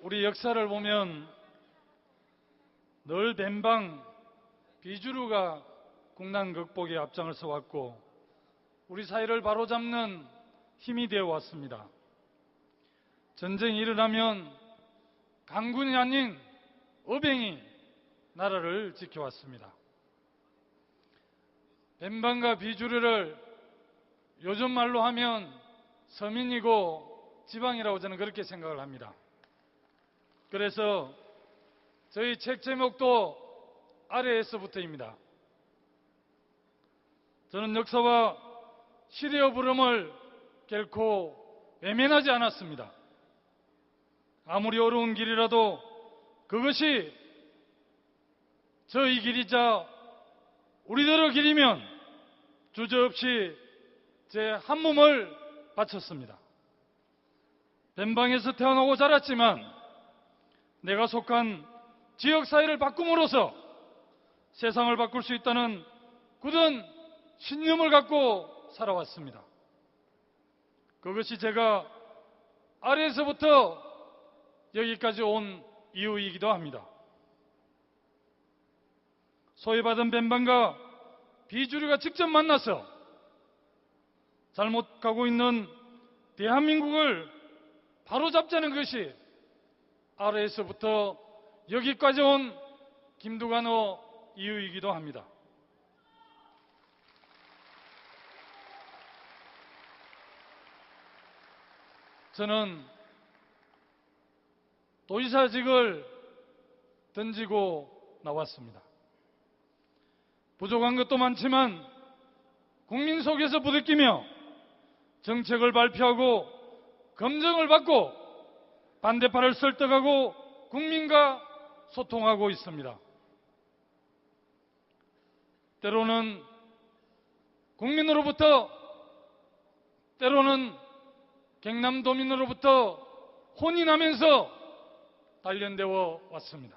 우리 역사를 보면 늘 벤방 비주류가 국난 극복에 앞장을 서 왔고 우리 사회를 바로잡는 힘이 되어 왔습니다. 전쟁이 일어나면 강군이 아닌 어병이 나라를 지켜왔습니다. 벤방과 비주류를 요즘 말로 하면 서민이고 지방이라고 저는 그렇게 생각을 합니다. 그래서 저희 책 제목도 아래에서부터입니다. 저는 역사와 시대의 부름을 결코 외면하지 않았습니다. 아무리 어려운 길이라도 그것이 저희 길이자 우리들의 길이면 주저없이 제 한 몸을 바쳤습니다. 벤방에서 태어나고 자랐지만 내가 속한 지역사회를 바꿈으로써 세상을 바꿀 수 있다는 굳은 신념을 갖고 살아왔습니다. 그것이 제가 아래에서부터 여기까지 온 이유이기도 합니다. 소외받은 벤방과 비주류가 직접 만나서 잘못 가고 있는 대한민국을 바로잡자는 것이 아래에서부터 여기까지 온 김두관의 이유이기도 합니다. 저는 도지사직을 던지고 나왔습니다. 부족한 것도 많지만 국민 속에서 부대끼며 정책을 발표하고 검증을 받고 반대파를 설득하고 국민과 소통하고 있습니다. 때로는 국민으로부터 때로는 경남도민으로부터 혼이 나면서 단련되어 왔습니다.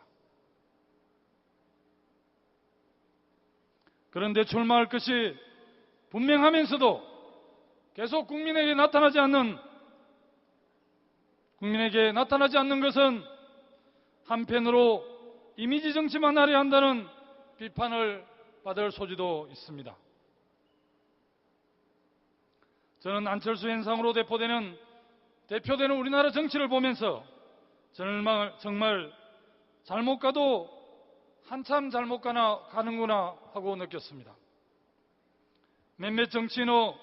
그런데 출마할 것이 분명하면서도 계속 국민에게 나타나지 않는 국민에게 나타나지 않는 것은 한편으로 이미지 정치만 하려 한다는 비판을 받을 소지도 있습니다. 저는 안철수 현상으로 대표되는 대표되는 우리나라 정치를 보면서 정말, 정말 잘못 가도 한참 잘못 가나 가는구나 하고 느꼈습니다. 몇몇 정치인의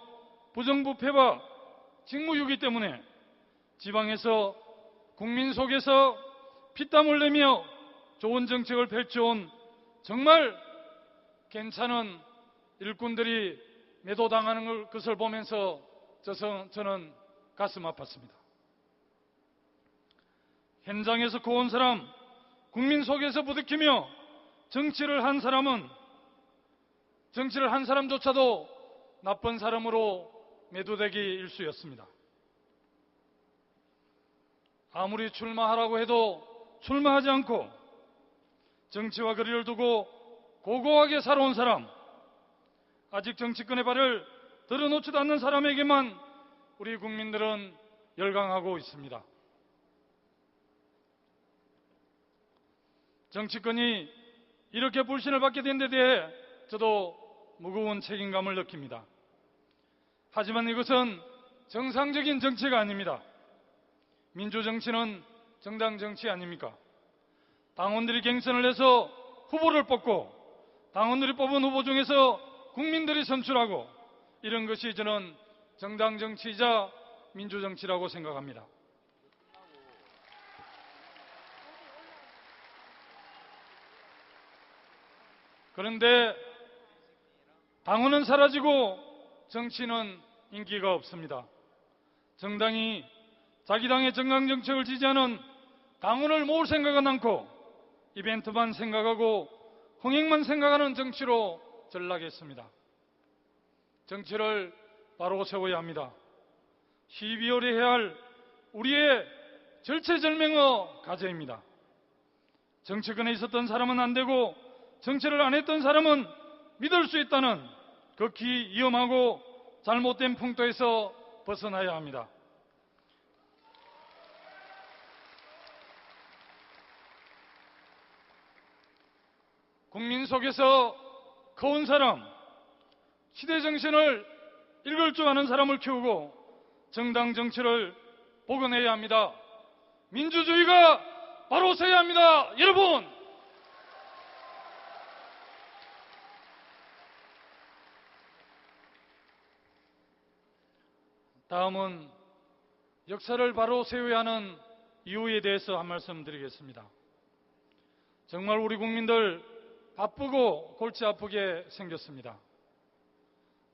부정부패와 직무유기 때문에 지방에서 국민 속에서 피땀 흘리며 좋은 정책을 펼쳐온 정말 괜찮은 일꾼들이 매도당하는 것을 보면서 저는 가슴 아팠습니다. 현장에서 고온 사람, 국민 속에서 부딪히며 정치를 한 사람은 정치를 한 사람조차도 나쁜 사람으로 매도되기 일수였습니다. 아무리 출마하라고 해도 출마하지 않고 정치와 거리를 두고 고고하게 살아온 사람, 아직 정치권의 발을 들어놓지도 않는 사람에게만 우리 국민들은 열광하고 있습니다. 정치권이 이렇게 불신을 받게 된 데 대해 저도 무거운 책임감을 느낍니다. 하지만 이것은 정상적인 정치가 아닙니다. 민주정치는 정당 정치 아닙니까? 당원들이 갱선을 해서 후보를 뽑고 당원들이 뽑은 후보 중에서 국민들이 선출하고 이런 것이 저는 정당 정치이자 민주정치라고 생각합니다. 그런데 당원은 사라지고 정치는 인기가 없습니다. 정당이 자기 당의 정강 정책을 지지하는 당원을 모을 생각은 않고 이벤트만 생각하고 흥행만 생각하는 정치로 전락했습니다. 정치를 바로 세워야 합니다. 12월에 해야 할 우리의 절체절명의 과제입니다. 정치권에 있었던 사람은 안 되고 정치를 안 했던 사람은 믿을 수 있다는 극히 위험하고 잘못된 풍토에서 벗어나야 합니다. 국민 속에서 커온 사람, 시대 정신을 읽을 줄 아는 사람을 키우고 정당 정치를 복원해야 합니다. 민주주의가 바로 서야 합니다. 여러분! 다음은 역사를 바로 세워야 하는 이유에 대해서 한 말씀 드리겠습니다. 정말 우리 국민들 바쁘고 골치 아프게 생겼습니다.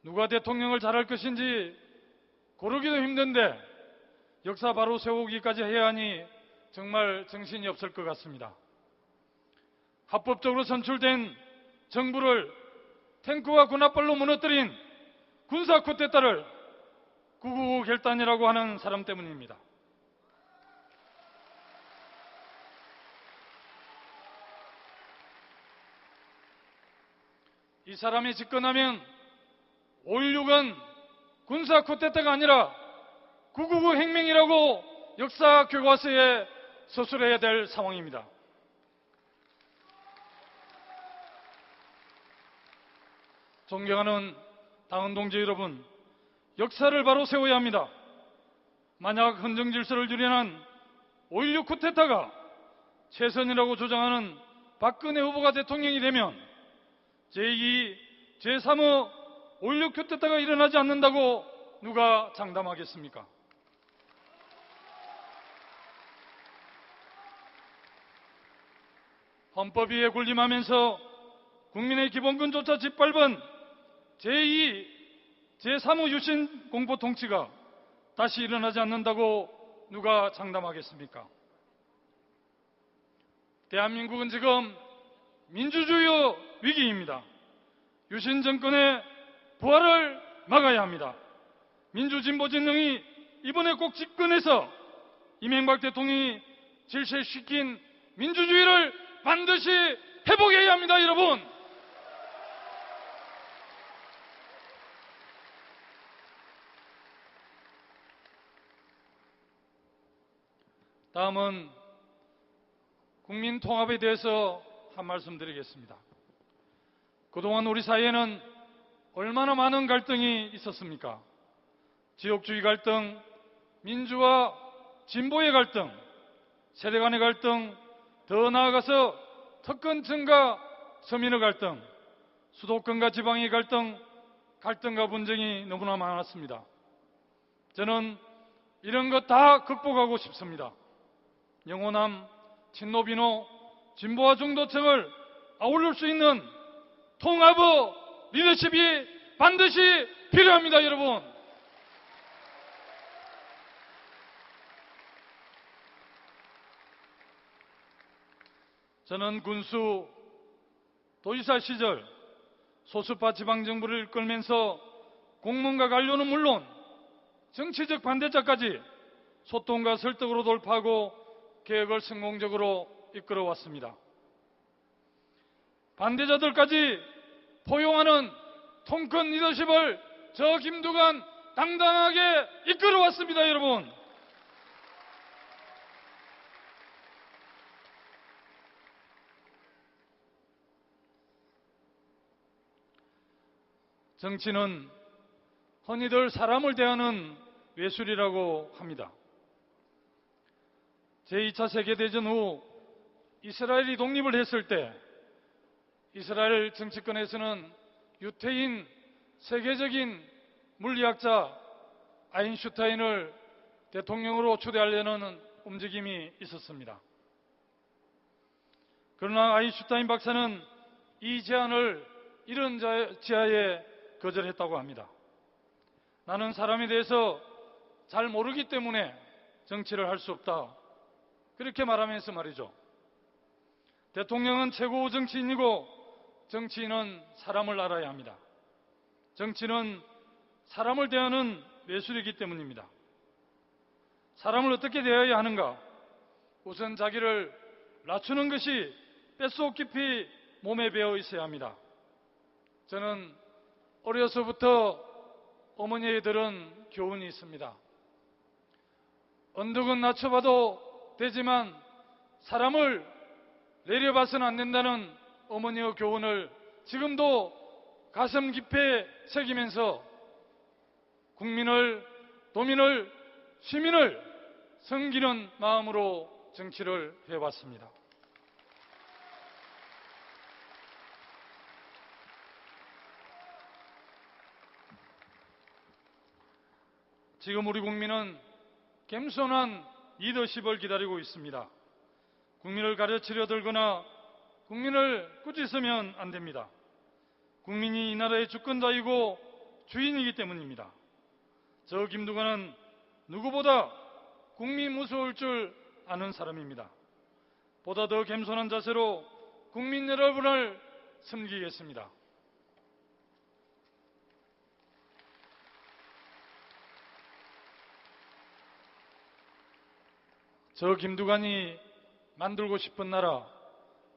누가 대통령을 잘할 것인지 고르기도 힘든데 역사 바로 세우기까지 해야 하니 정말 정신이 없을 것 같습니다. 합법적으로 선출된 정부를 탱크와 군합발로 무너뜨린 군사 쿠데타를 999 결단이라고 하는 사람 때문입니다. 이 사람이 집권하면 5.16은 군사 쿠데타가 아니라 999 행명이라고 역사 교과서에 서술해야 될 상황입니다. 존경하는 당원 동지 여러분, 역사를 바로 세워야 합니다. 만약 헌정 질서를 유린한 5.16 쿠데타가 최선이라고 주장하는 박근혜 후보가 대통령이 되면 제2, 제3호 5.16 쿠데타가 일어나지 않는다고 누가 장담하겠습니까? 헌법 위에 군림하면서 국민의 기본권조차 짓밟은 제2, 제3호 유신 공포 통치가 다시 일어나지 않는다고 누가 장담하겠습니까? 대한민국은 지금 민주주의 위기입니다. 유신 정권의 부활을 막아야 합니다. 민주진보 진영이 이번에 꼭 집권해서 이명박 대통령이 질서시킨 민주주의를 반드시 회복해야 합니다, 여러분. 다음은 국민 통합에 대해서 한 말씀 드리겠습니다. 그동안 우리 사회에는 얼마나 많은 갈등이 있었습니까? 지역주의 갈등, 민주와 진보의 갈등, 세대 간의 갈등, 더 나아가서 특권층과 서민의 갈등, 수도권과 지방의 갈등, 갈등과 분쟁이 너무나 많았습니다. 저는 이런 것 다 극복하고 싶습니다. 영호남, 친노비노, 진보와 중도층을 아울릴 수 있는 통합의 리더십이 반드시 필요합니다, 여러분. 저는 군수 도지사 시절 소수파 지방정부를 이끌면서 공무원과 관료는 물론 정치적 반대자까지 소통과 설득으로 돌파하고 개혁을 성공적으로 이끌어왔습니다. 반대자들까지 포용하는 통큰 리더십을 저 김두관 당당하게 이끌어왔습니다, 여러분. 정치는 흔히들 사람을 대하는 외술이라고 합니다. 제2차 세계대전 후 이스라엘이 독립을 했을 때 이스라엘 정치권에서는 유태인 세계적인 물리학자 아인슈타인을 대통령으로 초대하려는 움직임이 있었습니다. 그러나 아인슈타인 박사는 이 제안을 이런 지하에 거절했다고 합니다. 나는 사람에 대해서 잘 모르기 때문에 정치를 할 수 없다. 그렇게 말하면서 말이죠. 대통령은 최고 정치인이고 정치인은 사람을 알아야 합니다. 정치는 사람을 대하는 예술이기 때문입니다. 사람을 어떻게 대해야 하는가? 우선 자기를 낮추는 것이 뼛속 깊이 몸에 배어 있어야 합니다. 저는 어려서부터 어머니에 들은 교훈이 있습니다. 언덕은 낮춰봐도 되지만 사람을 내려봐서는 안 된다는 어머니의 교훈을 지금도 가슴 깊이 새기면서 국민을, 도민을, 시민을 섬기는 마음으로 정치를 해왔습니다. 지금 우리 국민은 겸손한 리더십을 기다리고 있습니다. 국민을 가르치려 들거나 국민을 꾸짖으면 안 됩니다. 국민이 이 나라의 주권자이고 주인이기 때문입니다. 저 김두관은 누구보다 국민 무서울 줄 아는 사람입니다. 보다 더 겸손한 자세로 국민 여러분을 섬기겠습니다. 저 김두관이 만들고 싶은 나라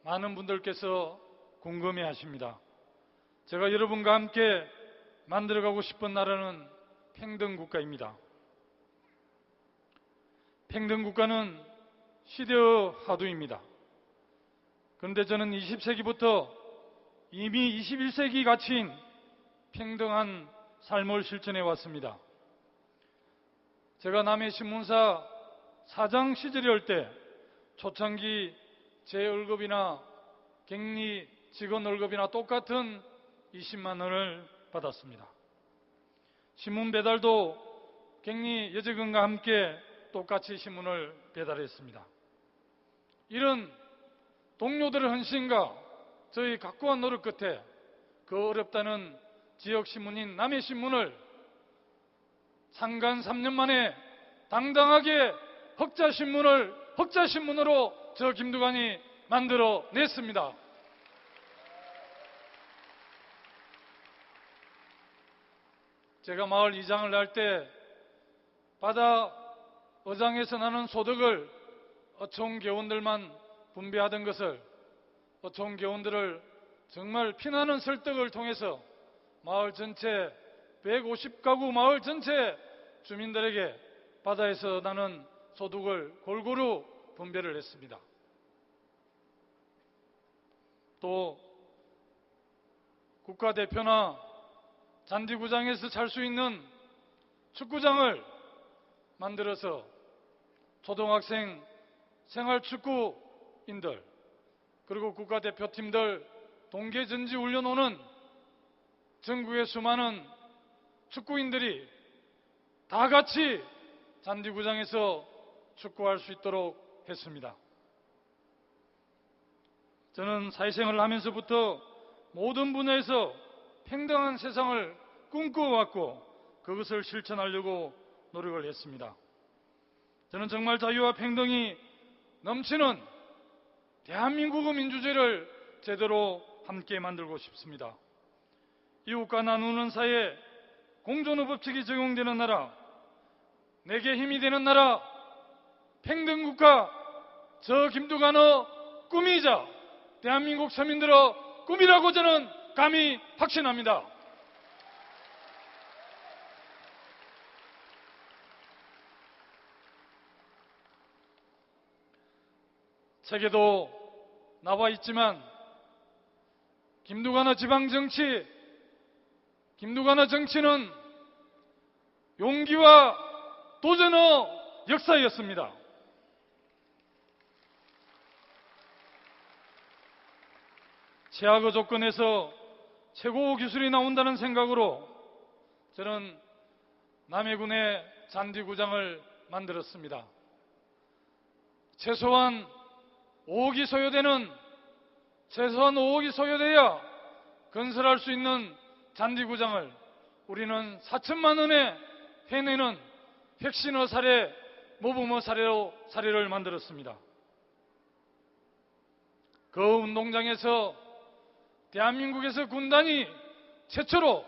많은 분들께서 궁금해 하십니다. 제가 여러분과 함께 만들어가고 싶은 나라는 평등국가입니다. 평등국가는 시대의 화두입니다. 그런데 저는 20세기부터 이미 21세기 가치인 평등한 삶을 실천해 왔습니다. 제가 남해 신문사 사장 시절이올 때 초창기 제 월급이나 격리 직원 월급이나 똑같은 20만 원을 받았습니다. 신문 배달도 격리 여직원과 함께 똑같이 신문을 배달했습니다. 이런 동료들의 헌신과 저희 각고한 노력 끝에 그 어렵다는 지역 신문인 남해 신문을 상간 3년 만에 당당하게 흑자 신문을 흑자 신문으로 저 김두관이 만들어 냈습니다. 제가 마을 이장을 할 때 바다 어장에서 나는 소득을 어촌 개원들만 분배하던 것을 어촌 개원들을 정말 피나는 설득을 통해서 마을 전체 150가구 마을 전체 주민들에게 바다에서 나는 소득을 골고루 분배를 했습니다. 또 국가대표나 잔디구장에서 잘 수 있는 축구장을 만들어서 초등학생 생활축구인들 그리고 국가대표팀들 동계전지 오는 전국의 수많은 축구인들이 다 같이 잔디구장에서 축구할 수 있도록 했습니다. 저는 사회생활을 하면서부터 모든 분야에서 평등한 세상을 꿈꾸어왔고 그것을 실천하려고 노력을 했습니다. 저는 정말 자유와 평등이 넘치는 대한민국의 민주주의를 제대로 함께 만들고 싶습니다. 이웃과 나누는 사이에 공존의 법칙이 적용되는 나라, 내게 힘이 되는 나라, 평등국가, 저 김두관의 꿈이자 대한민국 서민들의 꿈이라고 저는 감히 확신합니다. 책에도 나와 있지만 김두관의 지방정치, 김두관의 정치는 용기와 도전의 역사였습니다. 최악의 조건에서 최고 기술이 나온다는 생각으로 저는 남해군의 잔디구장을 만들었습니다. 최소한 5억이 소요되는 최소한 5억이 소요돼야 건설할 수 있는 잔디구장을 우리는 4천만 원에 해내는 혁신의 사례, 모범의 사례로 사례를 만들었습니다. 그 운동장에서 대한민국에서 군단이 최초로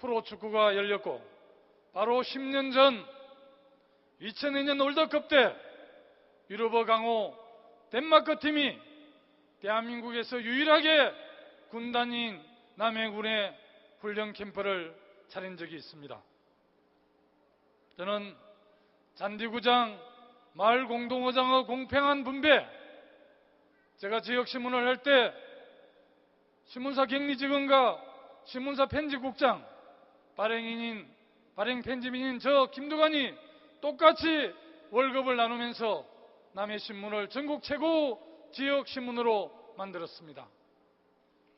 프로축구가 열렸고 바로 10년 전 2002년 월드컵 때 유럽어 강호 덴마크 팀이 대한민국에서 유일하게 군단인 남해군의 훈련 캠프를 차린 적이 있습니다. 저는 잔디구장 마을 공동어장의 공평한 분배 제가 지역신문을 할 때 신문사 격리직원과 신문사 편집국장, 발행인인, 발행 편집인인 저 김두관이 똑같이 월급을 나누면서 남의 신문을 전국 최고 지역 신문으로 만들었습니다.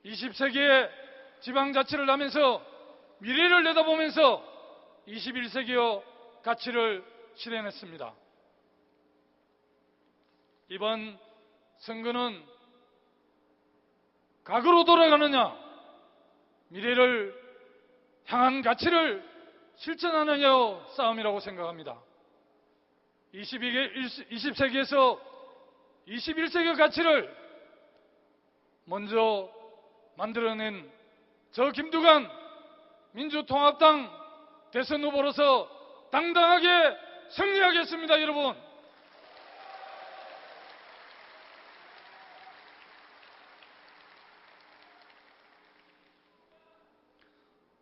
20세기의 지방자치를 하면서 미래를 내다보면서 21세기의 가치를 실현했습니다. 이번 선거는 과거로 돌아가느냐, 미래를 향한 가치를 실천하느냐의 싸움이라고 생각합니다. 20세기에서 21세기의 가치를 먼저 만들어낸 저 김두관 민주통합당 대선 후보로서 당당하게 승리하겠습니다, 여러분.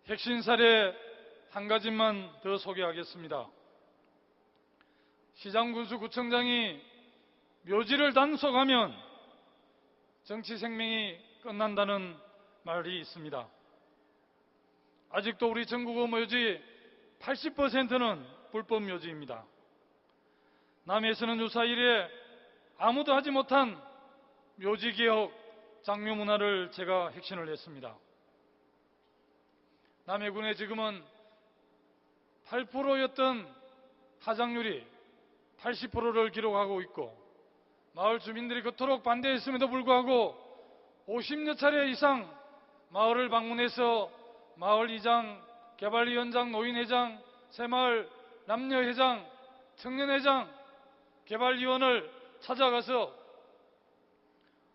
핵심 사례 한 가지만 더 소개하겠습니다. 시장군수 구청장이 묘지를 단속하면 정치 생명이 끝난다는 말이 있습니다. 아직도 우리 전국의 묘지 80%는 불법 묘지입니다. 남해에서는 유사 일에 아무도 하지 못한 묘지 개혁 장묘 문화를 제가 핵심을 했습니다. 남해군에 지금은 8%였던 하장률이 80%를 기록하고 있고 마을 주민들이 그토록 반대했음에도 불구하고 50여 차례 이상 마을을 방문해서 마을 이장, 개발위원장, 노인회장, 새마을 남녀회장, 청년회장, 개발위원을 찾아가서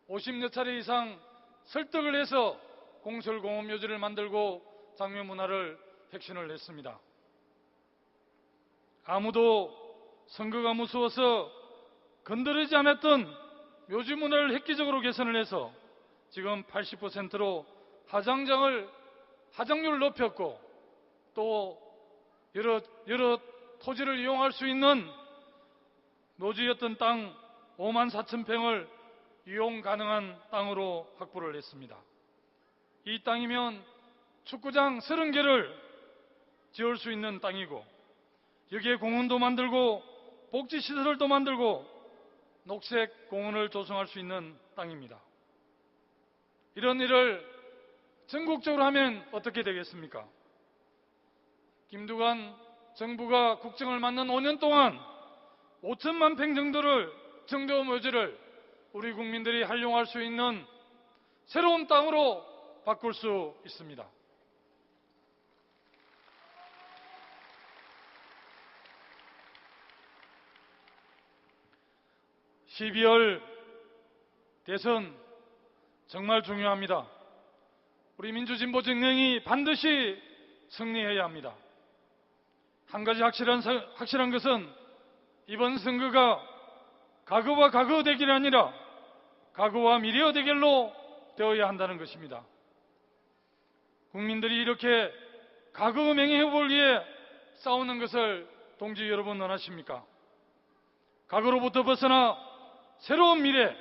50여 차례 이상 설득을 해서 공설공업묘지를 만들고 장묘 문화를 혁신을 했습니다. 아무도 선거가 무서워서 건드리지 않았던 묘지 문화를 획기적으로 개선을 해서 지금 80%로 하장장을 하장률을 높였고 또 여러 여러 토지를 이용할 수 있는 묘지였던 땅 5만 4천 평을 이용 가능한 땅으로 확보를 했습니다. 이 땅이면 축구장 30개를 지을 수 있는 땅이고 여기에 공원도 만들고 복지시설도 만들고 녹색 공원을 조성할 수 있는 땅입니다. 이런 일을 전국적으로 하면 어떻게 되겠습니까? 김두관 정부가 국정을 맡는 5년 동안 5천만 평 정도를 정도 묘지를 우리 국민들이 활용할 수 있는 새로운 땅으로 바꿀 수 있습니다. 12월 대선 정말 중요합니다. 우리 민주진보 정령이 반드시 승리해야 합니다. 한 가지 확실한, 확실한 것은 이번 선거가 과거와 과거 대결이 아니라 과거와 미래의 대결로 되어야 한다는 것입니다. 국민들이 이렇게 과거의 명예회복을 위해 싸우는 것을 동지 여러분 원하십니까? 과거로부터 벗어나 새로운 미래,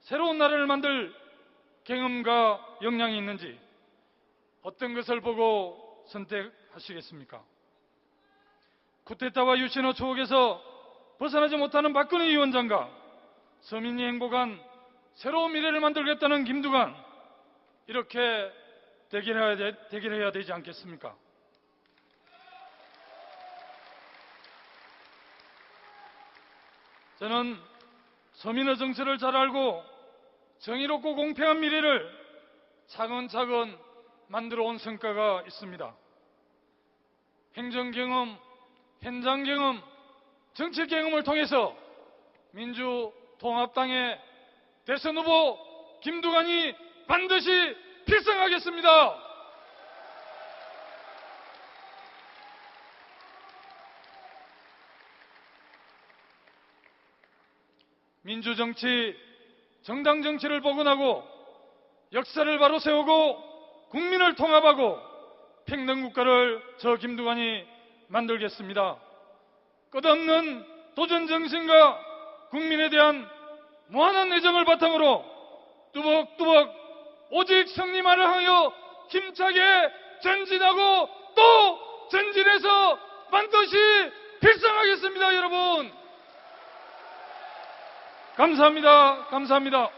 새로운 나라를 만들 경험과 역량이 있는지 어떤 것을 보고 선택하시겠습니까? 쿠데타와 유신호 추억에서 벗어나지 못하는 박근혜 위원장과 서민이 행복한 새로운 미래를 만들겠다는 김두관 이렇게 대결해야, 되, 대결해야 되지 않겠습니까? 저는 서민의 정체를 잘 알고 정의롭고 공평한 미래를 차근차근 만들어 온 성과가 있습니다. 행정 경험, 현장 경험, 정치 경험을 통해서 민주통합당의 대선 후보 김두관이 반드시 필승하겠습니다. 민주정치, 정당정치를 복원하고 역사를 바로 세우고 국민을 통합하고 평등국가를 저 김두관이 만들겠습니다. 끝없는 도전정신과 국민에 대한 무한한 애정을 바탕으로 뚜벅뚜벅 오직 승리만을 하여 힘차게 전진하고 또 전진해서 반드시 필승하겠습니다, 여러분! 감사합니다. 감사합니다.